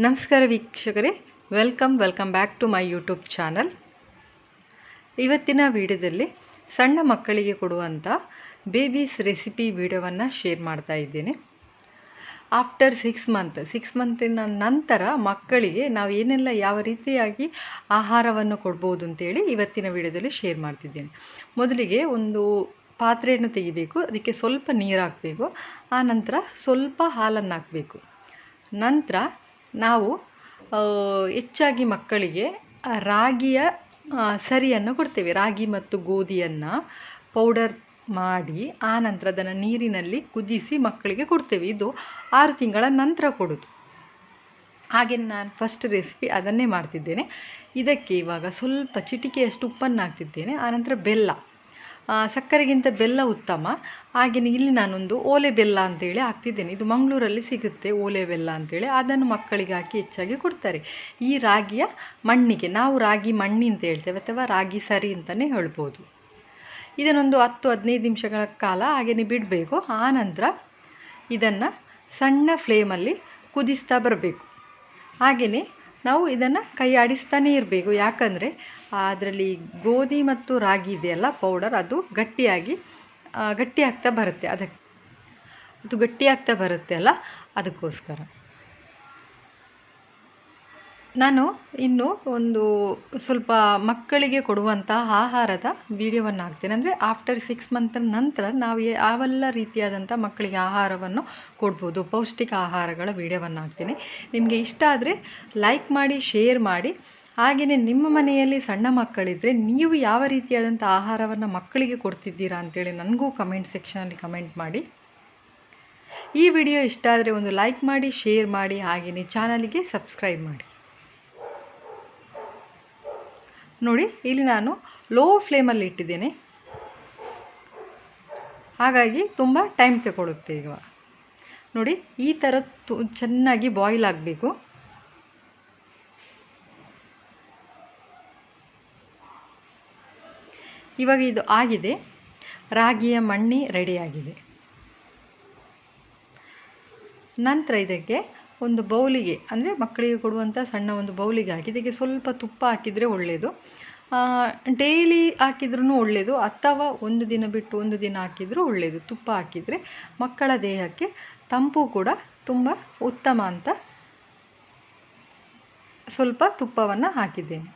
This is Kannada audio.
ನಮಸ್ಕಾರ ವೀಕ್ಷಕರೇ. Welcome welcome back to my YouTube channel ಇವತ್ತಿನ ವಿಡಿಯೋದಲ್ಲಿ ಸಣ್ಣ ಮಕ್ಕಳಿಗೆ ಕೊಡುವಂಥ ಬೇಬೀಸ್ ರೆಸಿಪಿ ವಿಡಿಯೋವನ್ನು ಶೇರ್ ಮಾಡ್ತಾ ಇದ್ದೇನೆ. ಆಫ್ಟರ್ ಸಿಕ್ಸ್ ಮಂತ್ ಸಿಕ್ಸ್ ಮಂತಿನ ನಂತರ ಮಕ್ಕಳಿಗೆ ನಾವು ಏನೆಲ್ಲ ಯಾವ ರೀತಿಯಾಗಿ ಆಹಾರವನ್ನು ಕೊಡ್ಬೋದು ಅಂತೇಳಿ ಇವತ್ತಿನ ವಿಡಿಯೋದಲ್ಲಿ ಶೇರ್ ಮಾಡ್ತಿದ್ದೇನೆ. ಮೊದಲಿಗೆ ಒಂದು ಪಾತ್ರೆಯನ್ನು ತೆಗಿಬೇಕು, ಅದಕ್ಕೆ ಸ್ವಲ್ಪ ನೀರು ಹಾಕಬೇಕು ಆನಂತರ ಸ್ವಲ್ಪ ಹಾಲನ್ನು ಹಾಕಬೇಕು. ನಂತರ ನಾವು ಹೆಚ್ಚಾಗಿ ಮಕ್ಕಳಿಗೆ ರಾಗಿಯ ಸರಿಯನ್ನು ಕೊಡ್ತೇವೆ. ರಾಗಿ ಮತ್ತು ಗೋಧಿಯನ್ನು ಪೌಡರ್ ಮಾಡಿ, ಆ ನಂತರ ಅದನ್ನು ನೀರಿನಲ್ಲಿ ಕುದಿಸಿ ಮಕ್ಕಳಿಗೆ ಕೊಡ್ತೇವೆ. ಇದು ಆರು ತಿಂಗಳ ನಂತರ ಕೊಡೋದು. ಹಾಗೆ ನಾನು ಫಸ್ಟ್ ರೆಸಿಪಿ ಅದನ್ನೇ ಮಾಡ್ತಿದ್ದೇನೆ. ಇದಕ್ಕೆ ಇವಾಗ ಸ್ವಲ್ಪ ಚಿಟಿಕೆಯಷ್ಟು ಉಪ್ಪನ್ನು ಹಾಕ್ತಿದ್ದೇನೆ ಆನಂತರ ಬೆಲ್ಲ. ಸಕ್ಕರೆಗಿಂತ ಬೆಲ್ಲ ಉತ್ತಮ. ಹಾಗೆಯೇ ಇಲ್ಲಿ ನಾನೊಂದು ಓಲೆ ಬೆಲ್ಲ ಅಂತೇಳಿ ಹಾಕ್ತಿದ್ದೇನೆ. ಇದು ಮಂಗಳೂರಲ್ಲಿ ಸಿಗುತ್ತೆ ಓಲೆ ಬೆಲ್ಲ ಅಂತೇಳಿ. ಅದನ್ನು ಮಕ್ಕಳಿಗೆ ಹಾಕಿ ಹೆಚ್ಚಾಗಿ ಕೊಡ್ತಾರೆ. ಈ ರಾಗಿಯ ಮಣ್ಣಿಗೆ ನಾವು ರಾಗಿ ಮಣ್ಣಿ ಅಂತ ಹೇಳ್ತೇವೆ ಅಥವಾ ರಾಗಿ ಸರಿ ಅಂತಲೇ ಹೇಳ್ಬೋದು. ಇದನ್ನೊಂದು ಹತ್ತು, ಹದಿನೈದು ನಿಮಿಷಗಳ ಕಾಲ ಹಾಗೆಯೇ ಬಿಡಬೇಕು. ಆನಂತರ ಇದನ್ನು ಸಣ್ಣ ಫ್ಲೇಮಲ್ಲಿ ಕುದಿಸ್ತಾ ಬರಬೇಕು. ಹಾಗೆಯೇ ನಾವು ಇದನ್ನು ಕೈ ಆಡಿಸ್ತಾನೇ ಇರಬೇಕು. ಯಾಕಂದರೆ ಅದರಲ್ಲಿ ಗೋಧಿ ಮತ್ತು ರಾಗಿ ಇದೆಯಲ್ಲ ಪೌಡರ್ ಅದು ಗಟ್ಟಿಯಾಗಿ ಗಟ್ಟಿಯಾಗ್ತಾ ಬರುತ್ತೆ. ಅದಕ್ಕೆ, ಅದು ಗಟ್ಟಿಯಾಗ್ತಾ ಬರುತ್ತೆ ಅಲ್ಲ, ಅದಕ್ಕೋಸ್ಕರ. ನಾನು ಇನ್ನು ಒಂದು ಸ್ವಲ್ಪ ಮಕ್ಕಳಿಗೆ ಕೊಡುವಂತಹ ಆಹಾರದ ವಿಡಿಯೋವನ್ನು ಹಾಕ್ತೇನೆ ಅಂದರೆ ಆಫ್ಟರ್ ಸಿಕ್ಸ್ ಮಂತ್ ನಂತರ ನಾವು ಯಾವೆಲ್ಲ ರೀತಿಯಾದಂಥ ಮಕ್ಕಳಿಗೆ ಆಹಾರವನ್ನು ಕೊಡ್ಬೋದು, ಪೌಷ್ಟಿಕ ಆಹಾರಗಳ ವಿಡಿಯೋವನ್ನು ಹಾಕ್ತೇನೆ ನಿಮಗೆ ಇಷ್ಟ ಆದರೆ ಲೈಕ್ ಮಾಡಿ ಶೇರ್ ಮಾಡಿ. ಹಾಗೆಯೇ ನಿಮ್ಮ ಮನೆಯಲ್ಲಿ ಸಣ್ಣ ಮಕ್ಕಳಿದ್ದರೆ ನೀವು ಯಾವ ರೀತಿಯಾದಂಥ ಆಹಾರವನ್ನು ಮಕ್ಕಳಿಗೆ ಕೊಡ್ತಿದ್ದೀರಾ ಅಂತೇಳಿ ನನಗೂ ಕಮೆಂಟ್ ಸೆಕ್ಷನಲ್ಲಿ ಕಮೆಂಟ್ ಮಾಡಿ. ಈ ವಿಡಿಯೋ ಇಷ್ಟ ಆದರೆ ಒಂದು ಲೈಕ್ ಮಾಡಿ ಶೇರ್ ಮಾಡಿ. ಹಾಗೆಯೇ ಚಾನಲಿಗೆ ಸಬ್ಸ್ಕ್ರೈಬ್ ಮಾಡಿ. ನೋಡಿ, ಇಲ್ಲಿ ನಾನು ಲೋ ಫ್ಲೇಮಲ್ಲಿ ಇಟ್ಟಿದ್ದೇನೆ. ಹಾಗಾಗಿ ತುಂಬ ಟೈಮ್ ತಗೊಳುತ್ತೆ ಈಗ. ನೋಡಿ, ಈ ಥರ ತು, ಚೆನ್ನಾಗಿ ಬಾಯ್ಲ್ ಆಗಬೇಕು. ಇವಾಗ ಇದು ಆಗಿದೆ. ರಾಗಿಯ ಮಣ್ಣಿ ರೆಡಿಯಾಗಿದೆ ನಂತರ ಇದಕ್ಕೆ ಒಂದು ಬೌಲಿಗೆ, ಅಂದರೆ ಮಕ್ಕಳಿಗೆ ಕೊಡುವಂಥ ಸಣ್ಣ ಒಂದು ಬೌಲಿಗೆ ಹಾಕಿ ಇದಕ್ಕೆ ಸ್ವಲ್ಪ ತುಪ್ಪ ಹಾಕಿದರೆ ಒಳ್ಳೆಯದು ಡೈಲಿ ಹಾಕಿದ್ರೂ ಒಳ್ಳೆಯದು ಅಥವಾ ಒಂದು ದಿನ ಬಿಟ್ಟು ಒಂದು ದಿನ ಹಾಕಿದರೂ ಒಳ್ಳೆಯದು ತುಪ್ಪ ಹಾಕಿದರೆ ಮಕ್ಕಳ ದೇಹಕ್ಕೆ ತಂಪು ಕೂಡ ತುಂಬ ಉತ್ತಮ ಅಂತ ಸ್ವಲ್ಪ ತುಪ್ಪವನ್ನು ಹಾಕಿದ್ದೇನೆ.